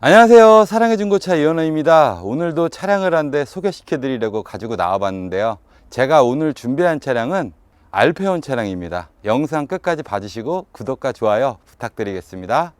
안녕하세요. 사랑의 중고차 이현호입니다. 오늘도 차량을 한 대 소개시켜 드리려고 가지고 나와 봤는데요. 제가 오늘 준비한 차량은 알페온 차량입니다. 영상 끝까지 봐주시고 구독과 좋아요 부탁드리겠습니다.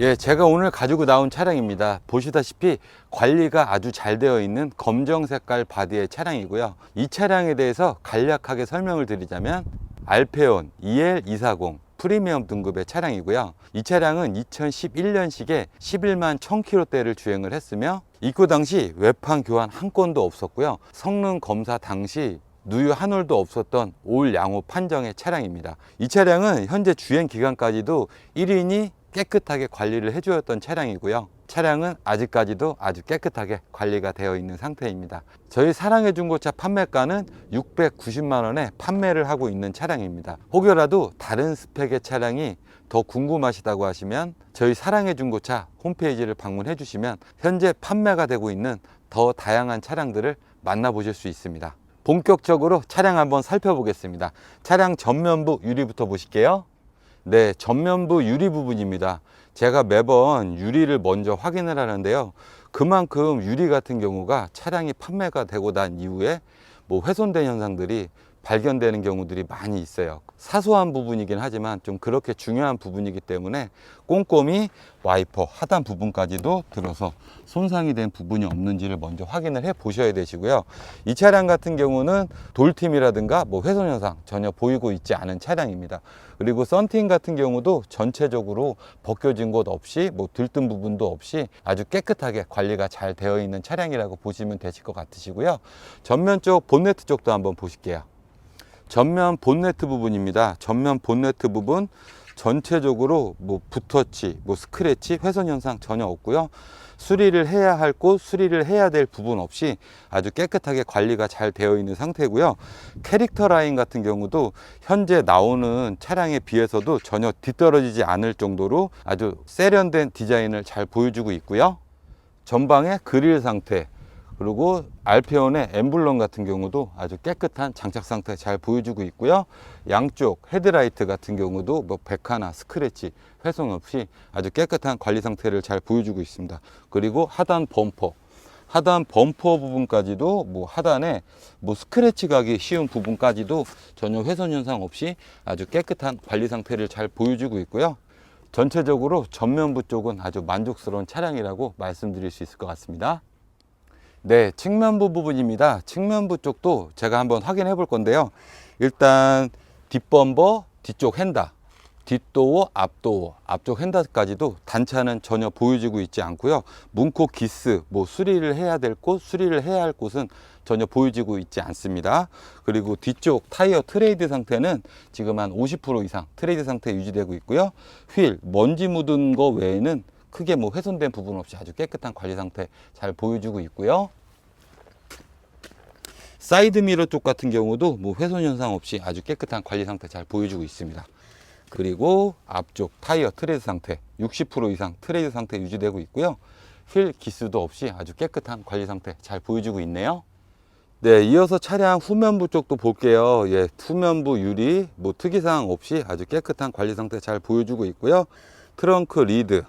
예, 제가 오늘 가지고 나온 차량입니다. 보시다시피 관리가 아주 잘 되어 있는 검정 색깔 바디의 차량이고요. 이 차량에 대해서 간략하게 설명을 드리자면 알페온 EL240 프리미엄 등급의 차량이고요. 이 차량은 2011년식에 11만 1000km대를 주행을 했으며 입고 당시 외판 교환 한 건도 없었고요. 성능 검사 당시 누유 한 올도 없었던 올 양호 판정의 차량입니다. 이 차량은 현재 주행 기간까지도 1인이 깨끗하게 관리를 해주었던 차량이고요. 차량은 아직까지도 아주 깨끗하게 관리가 되어 있는 상태입니다. 저희 사랑의 중고차 판매가는 690만 원에 판매를 하고 있는 차량입니다. 혹여라도 다른 스펙의 차량이 더 궁금하시다고 하시면 저희 사랑의 중고차 홈페이지를 방문해 주시면 현재 판매가 되고 있는 더 다양한 차량들을 만나보실 수 있습니다. 본격적으로 차량 한번 살펴보겠습니다. 차량 전면부 유리부터 보실게요. 네, 전면부 유리 부분입니다. 제가 매번 유리를 먼저 확인을 하는데요. 그만큼 유리 같은 경우가 차량이 판매가 되고 난 이후에 뭐 훼손된 현상들이 발견되는 경우들이 많이 있어요. 사소한 부분이긴 하지만 좀 그렇게 중요한 부분이기 때문에 꼼꼼히 와이퍼 하단 부분까지도 들어서 손상이 된 부분이 없는지를 먼저 확인을 해 보셔야 되시고요. 이 차량 같은 경우는 돌팀이라든가 뭐 훼손 현상 전혀 보이고 있지 않은 차량입니다. 그리고 썬팅 같은 경우도 전체적으로 벗겨진 곳 없이 뭐 들뜬 부분도 없이 아주 깨끗하게 관리가 잘 되어 있는 차량이라고 보시면 되실 것 같으시고요. 전면 쪽 본네트 쪽도 한번 보실게요. 전면 본네트 부분입니다. 전면 본네트 부분 전체적으로 뭐 붓터치, 뭐 스크래치, 훼손 현상 전혀 없고요. 수리를 해야 할 곳, 수리를 해야 될 부분 없이 아주 깨끗하게 관리가 잘 되어 있는 상태고요. 캐릭터 라인 같은 경우도 현재 나오는 차량에 비해서도 전혀 뒤떨어지지 않을 정도로 아주 세련된 디자인을 잘 보여주고 있고요. 전방의 그릴 상태, 그리고 알페온의 엠블럼 같은 경우도 아주 깨끗한 장착 상태 잘 보여주고 있고요. 양쪽 헤드라이트 같은 경우도 뭐 백화나 스크래치 훼손 없이 아주 깨끗한 관리 상태를 잘 보여주고 있습니다. 그리고 하단 범퍼 하단 범퍼 부분까지도 뭐 하단에 뭐 스크래치 가기 쉬운 부분까지도 전혀 훼손 현상 없이 아주 깨끗한 관리 상태를 잘 보여주고 있고요. 전체적으로 전면부 쪽은 아주 만족스러운 차량이라고 말씀드릴 수 있을 것 같습니다. 네, 측면부 부분입니다. 측면부 쪽도 제가 한번 확인해 볼 건데요. 일단 뒷범버, 뒤쪽 핸다, 뒷도어, 앞도어, 앞쪽 핸다까지도 단차는 전혀 보여지고 있지 않고요. 문콕 기스, 뭐 수리를 해야 될 곳, 수리를 해야 할 곳은 전혀 보여지고 있지 않습니다. 그리고 뒤쪽 타이어 트레이드 상태는 지금 한 50% 이상 트레이드 상태 유지되고 있고요. 휠, 먼지 묻은 거 외에는 크게 뭐 훼손된 부분 없이 아주 깨끗한 관리 상태 잘 보여주고 있고요. 사이드 미러 쪽 같은 경우도 뭐 훼손 현상 없이 아주 깨끗한 관리 상태 잘 보여주고 있습니다. 그리고 앞쪽 타이어 트레이드 상태 60% 이상 트레이드 상태 유지되고 있고요. 휠 기스도 없이 아주 깨끗한 관리 상태 잘 보여주고 있네요. 네, 이어서 차량 후면부 쪽도 볼게요. 예, 후면부 유리 뭐 특이사항 없이 아주 깨끗한 관리 상태 잘 보여주고 있고요. 트렁크 리드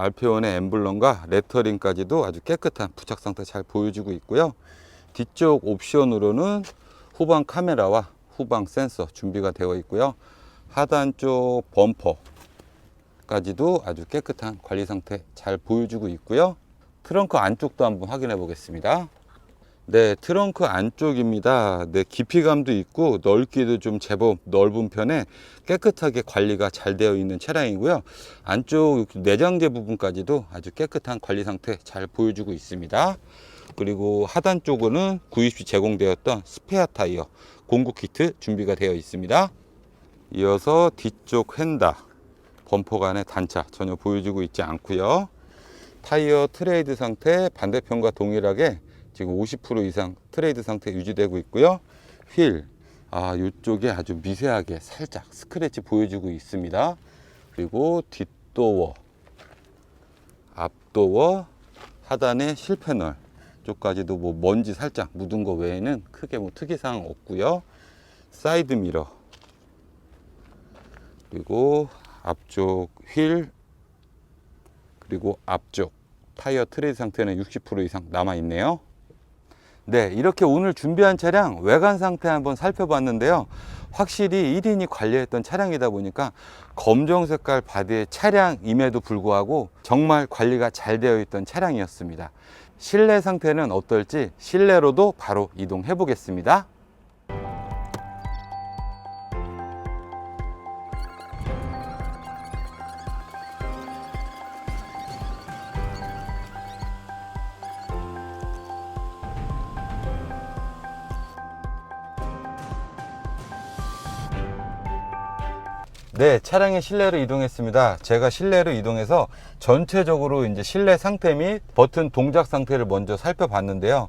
알페온의 엠블럼과 레터링까지도 아주 깨끗한 부착 상태 잘 보여주고 있고요. 뒤쪽 옵션으로는 후방 카메라와 후방 센서 준비가 되어 있고요. 하단 쪽 범퍼까지도 아주 깨끗한 관리 상태 잘 보여주고 있고요. 트렁크 안쪽도 한번 확인해 보겠습니다. 네, 트렁크 안쪽입니다. 네, 깊이감도 있고 넓기도 좀 제법 넓은 편에 깨끗하게 관리가 잘 되어 있는 차량이고요. 안쪽 내장재 부분까지도 아주 깨끗한 관리 상태 잘 보여주고 있습니다. 그리고 하단 쪽은 구입 시 제공되었던 스페어 타이어 공구 키트 준비가 되어 있습니다. 이어서 뒤쪽 휀다 범퍼 간의 단차 전혀 보여주고 있지 않고요. 타이어 트레이드 상태 반대편과 동일하게 지금 50% 이상 트레이드 상태 유지되고 있고요. 휠, 아, 이쪽에 아주 미세하게 살짝 스크래치 보여주고 있습니다. 그리고 뒷도어, 앞도어, 하단에 실패널 쪽까지도 뭐 먼지 살짝 묻은 거 외에는 크게 뭐 특이사항 없고요. 사이드 미러, 그리고 앞쪽 휠, 그리고 앞쪽 타이어 트레이드 상태는 60% 이상 남아 있네요. 네, 이렇게 오늘 준비한 차량 외관 상태 한번 살펴봤는데요. 확실히 1인이 관리했던 차량이다 보니까 검정 색깔 바디의 차량임에도 불구하고 정말 관리가 잘 되어 있던 차량이었습니다. 실내 상태는 어떨지 실내로도 바로 이동해 보겠습니다. 네, 차량의 실내로 이동했습니다. 제가 실내로 이동해서 전체적으로 이제 실내 상태 및 버튼 동작 상태를 먼저 살펴봤는데요.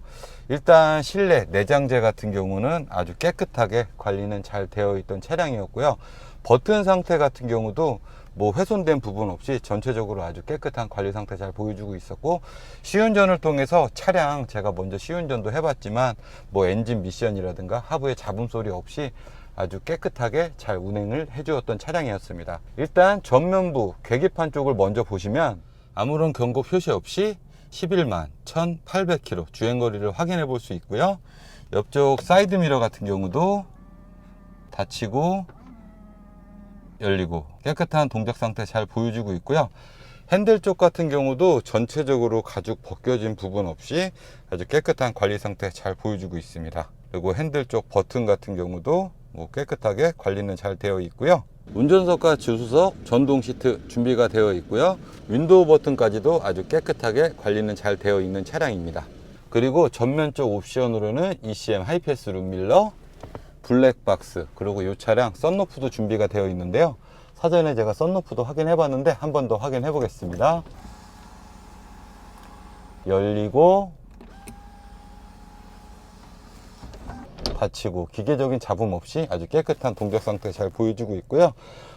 일단 실내 내장재 같은 경우는 아주 깨끗하게 관리는 잘 되어 있던 차량이었고요. 버튼 상태 같은 경우도 뭐 훼손된 부분 없이 전체적으로 아주 깨끗한 관리 상태 잘 보여주고 있었고 시운전을 통해서 차량 제가 먼저 시운전도 해봤지만 뭐 엔진 미션이라든가 하부에 잡음 소리 없이 아주 깨끗하게 잘 운행을 해주었던 차량이었습니다. 일단 전면부 계기판 쪽을 먼저 보시면 아무런 경고 표시 없이 11만 1800km 주행거리를 확인해 볼 수 있고요. 옆쪽 사이드 미러 같은 경우도 닫히고 열리고 깨끗한 동작 상태 잘 보여주고 있고요. 핸들 쪽 같은 경우도 전체적으로 가죽 벗겨진 부분 없이 아주 깨끗한 관리 상태 잘 보여주고 있습니다. 그리고 핸들 쪽 버튼 같은 경우도 뭐 깨끗하게 관리는 잘 되어 있고요. 운전석과 주수석 전동 시트 준비가 되어 있고요. 윈도우 버튼까지도 아주 깨끗하게 관리는 잘 되어 있는 차량입니다. 그리고 전면 쪽 옵션으로는 ECM 하이패스 룸밀러, 블랙박스 그리고 이 차량 썬루프도 준비가 되어 있는데요. 사전에 제가 썬루프도 확인해 봤는데 한 번 더 확인해 보겠습니다. 열리고 닫히고 기계적인 잡음 없이 아주 깨끗한 동작 상태 잘 보여주고 있고요.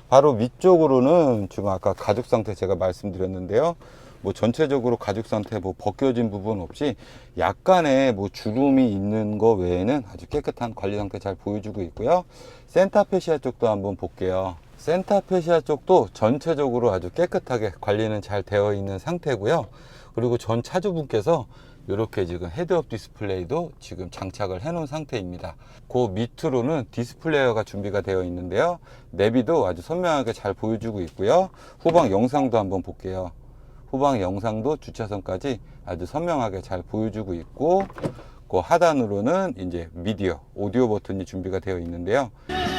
바로 위쪽으로는 지금 아까 가죽 상태 제가 말씀드렸는데요. 뭐 전체적으로 가죽 상태 뭐 벗겨진 부분 없이 약간의 뭐 주름이 있는 거 외에는 아주 깨끗한 관리 상태 잘 보여주고 있고요. 센터 페시아 쪽도 한번 볼게요. 센터 페시아 쪽도 전체적으로 아주 깨끗하게 관리는 잘 되어 있는 상태고요. 그리고 전 차주분께서 이렇게 지금 헤드업 디스플레이도 지금 장착을 해 놓은 상태입니다. 그 밑으로는 디스플레이어가 준비가 되어 있는데요. 내비도 아주 선명하게 잘 보여주고 있고요. 후방 영상도 한번 볼게요. 후방 영상도 주차선까지 아주 선명하게 잘 보여주고 있고 그 하단으로는 이제 미디어, 오디오 버튼이 준비가 되어 있는데요.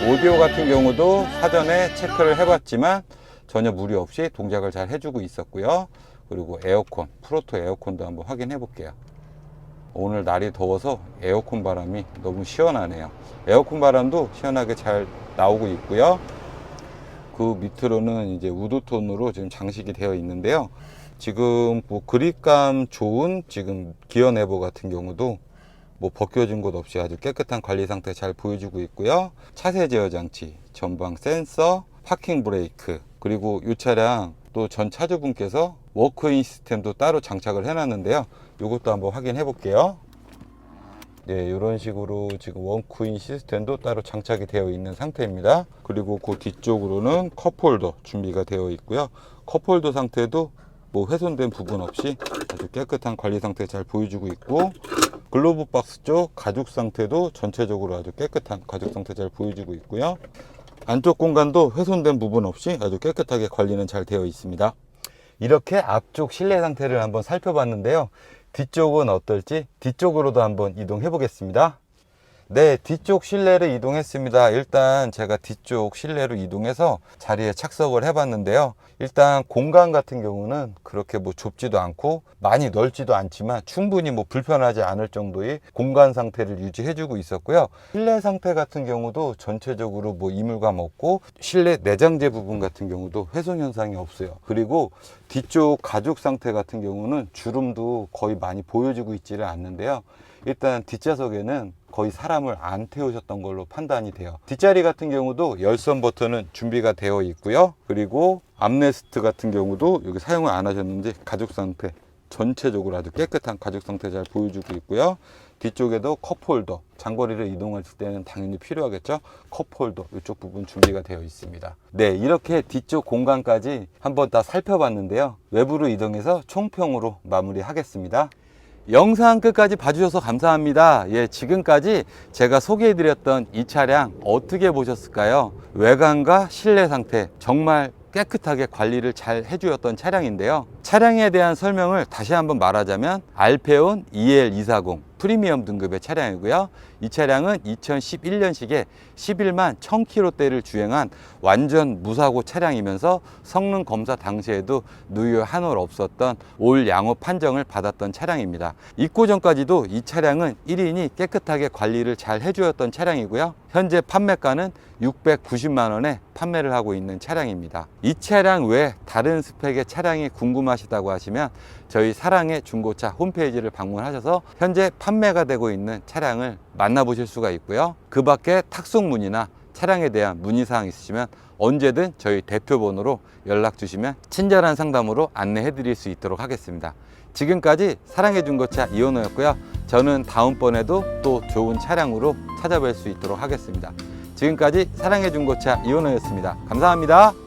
오디오 같은 경우도 사전에 체크를 해봤지만 전혀 무리 없이 동작을 잘 해주고 있었고요. 그리고 에어컨, 프로토 에어컨도 한번 확인해 볼게요. 오늘 날이 더워서 에어컨 바람이 너무 시원하네요. 에어컨 바람도 시원하게 잘 나오고 있고요. 그 밑으로는 이제 우드톤으로 지금 장식이 되어 있는데요. 지금 뭐 그립감 좋은 지금 기어 네버 같은 경우도 뭐 벗겨진 곳 없이 아주 깨끗한 관리 상태 잘 보여주고 있고요. 차세 제어 장치, 전방 센서, 파킹 브레이크, 그리고 이 차량 또 전 차주분께서 워크인 시스템도 따로 장착을 해놨는데요. 이것도 한번 확인해 볼게요. 네, 이런 식으로 지금 원크인 시스템도 따로 장착이 되어 있는 상태입니다. 그리고 그 뒤쪽으로는 컵홀더 준비가 되어 있고요. 컵홀더 상태도 뭐 훼손된 부분 없이 아주 깨끗한 관리 상태 잘 보여주고 있고 글로브 박스 쪽 가죽 상태도 전체적으로 아주 깨끗한 가죽 상태 잘 보여주고 있고요. 안쪽 공간도 훼손된 부분 없이 아주 깨끗하게 관리는 잘 되어 있습니다. 이렇게 앞쪽 실내 상태를 한번 살펴봤는데요. 뒤쪽은 어떨지 뒤쪽으로도 한번 이동해 보겠습니다. 네, 뒤쪽 실내를 이동했습니다. 일단 제가 뒤쪽 실내로 이동해서 자리에 착석을 해봤는데요. 일단 공간 같은 경우는 그렇게 뭐 좁지도 않고 많이 넓지도 않지만 충분히 뭐 불편하지 않을 정도의 공간 상태를 유지해주고 있었고요. 실내 상태 같은 경우도 전체적으로 뭐 이물감 없고 실내 내장재 부분 같은 경우도 훼손 현상이 없어요. 그리고 뒤쪽 가죽 상태 같은 경우는 주름도 거의 많이 보여지고 있지를 않는데요. 일단 뒷좌석에는 거의 사람을 안 태우셨던 걸로 판단이 돼요. 뒷자리 같은 경우도 열선 버튼은 준비가 되어 있고요. 그리고 암레스트 같은 경우도 여기 사용을 안 하셨는지 가죽 상태 전체적으로 아주 깨끗한 가죽 상태 잘 보여주고 있고요. 뒤쪽에도 컵홀더, 장거리를 이동하실 때는 당연히 필요하겠죠. 컵홀더 이쪽 부분 준비가 되어 있습니다. 네, 이렇게 뒤쪽 공간까지 한번 다 살펴봤는데요. 외부로 이동해서 총평으로 마무리 하겠습니다. 영상 끝까지 봐주셔서 감사합니다. 예, 지금까지 제가 소개해드렸던 이 차량 어떻게 보셨을까요? 외관과 실내 상태 정말 깨끗하게 관리를 잘 해주었던 차량인데요. 차량에 대한 설명을 다시 한번 말하자면 알페온 EL240 프리미엄 등급의 차량이고요. 이 차량은 2011년식에 11만 1000km대를 주행한 완전 무사고 차량이면서 성능 검사 당시에도 누유 한올 없었던 올 양호 판정을 받았던 차량입니다. 입고 전까지도 이 차량은 1인이 깨끗하게 관리를 잘 해주었던 차량이고요. 현재 판매가는 690만 원에 판매를 하고 있는 차량입니다. 이 차량 외에 다른 스펙의 차량이 궁금하시다고 하시면 저희 사랑의 중고차 홈페이지를 방문하셔서 현재 판매 가 되고 있는 차량을 만나보실 수가 있고요. 그 밖에 탁송 문의나 차량에 대한 문의사항 있으시면 언제든 저희 대표번호로 연락 주시면 친절한 상담으로 안내해 드릴 수 있도록 하겠습니다. 지금까지 사랑의 중고차 이원호였고요. 저는 다음번에도 또 좋은 차량으로 찾아뵐 수 있도록 하겠습니다. 지금까지 사랑의 중고차 이원호였습니다. 감사합니다.